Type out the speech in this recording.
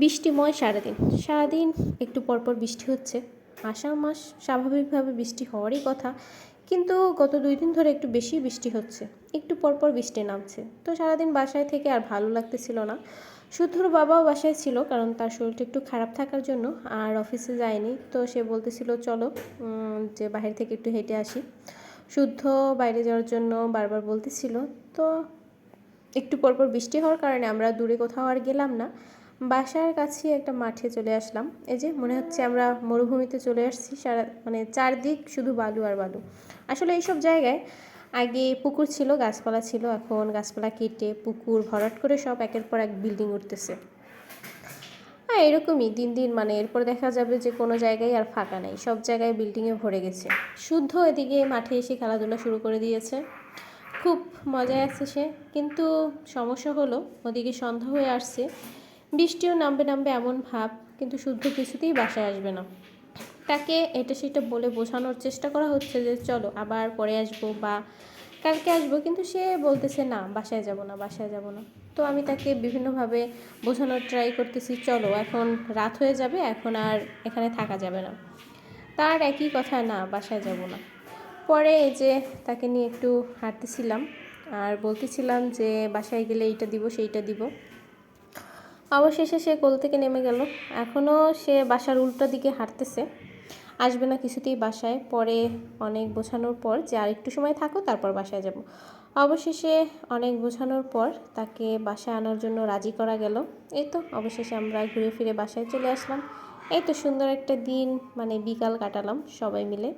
বৃষ্টিময় সারাদিন। সারাদিন একটু পরপর বৃষ্টি হচ্ছে। আষাঢ় মাস স্বাভাবিকভাবে বৃষ্টি হওয়ারই কথা, কিন্তু গত দুই দিন ধরে একটু বেশি বৃষ্টি হচ্ছে। একটু পরপর বৃষ্টি নামছে। তো সারাদিন বাসায় থেকে আর ভালো লাগতেছিল না। শুদ্ধর বাবাও বাসায় ছিল, কারণ তার শরীরটা একটু খারাপ থাকার জন্য, আর অফিসে যায়নি। তো সে বলতেছিল, চলো যে বাইরে থেকে একটু হেঁটে আসি। শুদ্ধ বাইরে যাওয়ার জন্য বারবার বলতেছিল। তো একটু পরপর বৃষ্টি হওয়ার কারণে আমরা দূরে কোথাও আর গেলাম না। বাসার কাছে একটা মাঠে চলে আসলাম। এই যে মনে হচ্ছে আমরা মরুভূমিতে চলে আসছি, সারা মানে চারদিক শুধু বালু আর বালু। আসলে এইসব জায়গায় আগে পুকুর ছিল, গাছপালা ছিল, এখন গাছপালা কেটে পুকুর ভরাট করে সব একের পর এক বিল্ডিং উঠতেছে। হ্যাঁ এরকমই দিন দিন মানে এরপর দেখা যাবে যে কোনো জায়গায় আর ফাঁকা নেই, সব জায়গায় বিল্ডিংয়ে ভরে গেছে। শুদ্ধ এদিকে মাঠে এসে খেলাধুলা শুরু করে দিয়েছে। খুব মজায় আছে সে, কিন্তু সমস্যা হলো ওদিকে সন্ধ্যা হয়ে আসছে। বৃষ্টিও নামবে নামবে এমন ভাব কিন্তু শুদ্ধ কিছুতেই বাসায় আসবে না। তাকে এটা সেটা বলে বোঝানোর চেষ্টা করা হচ্ছে যে, চলো, আবার পরে আসব বা কালকে আসব। কিন্তু সে বলতেছে, না, বাসায় যাব না, বাসায় যাব না। তো আমি তাকে বিভিন্নভাবে বোঝানোর ট্রাই করতেছি, চলো, এখন রাত হয়ে যাবে, এখন আর এখানে থাকা যাবে না। তার একই কথা, না, বাসায় যাব না। পরে এই যে তাকে নিয়ে একটু হাঁটতেছিলাম আর বলতেছিলাম যে, বাসায় গেলে এইটা দিব, সেইটা দিব। অবশেষে সে কোল থেকে নেমে গেল। এখনও সে বাসার উল্টো দিকে হাঁটতেছে। আসবে না কিছুতেই বাসায়। পরে অনেক বোঝানোর পর যে আর একটু সময় থাকো তারপর বাসায় যাব। অবশেষে অনেক বোঝানোর পর তাকে বাসায় আনার জন্য রাজি করা গেল। এই তো, অবশেষে আমরা ঘুরে ফিরে বাসায় চলে আসলাম। এই তো সুন্দর একটা দিন মানে বিকাল কাটালাম সবাই মিলে।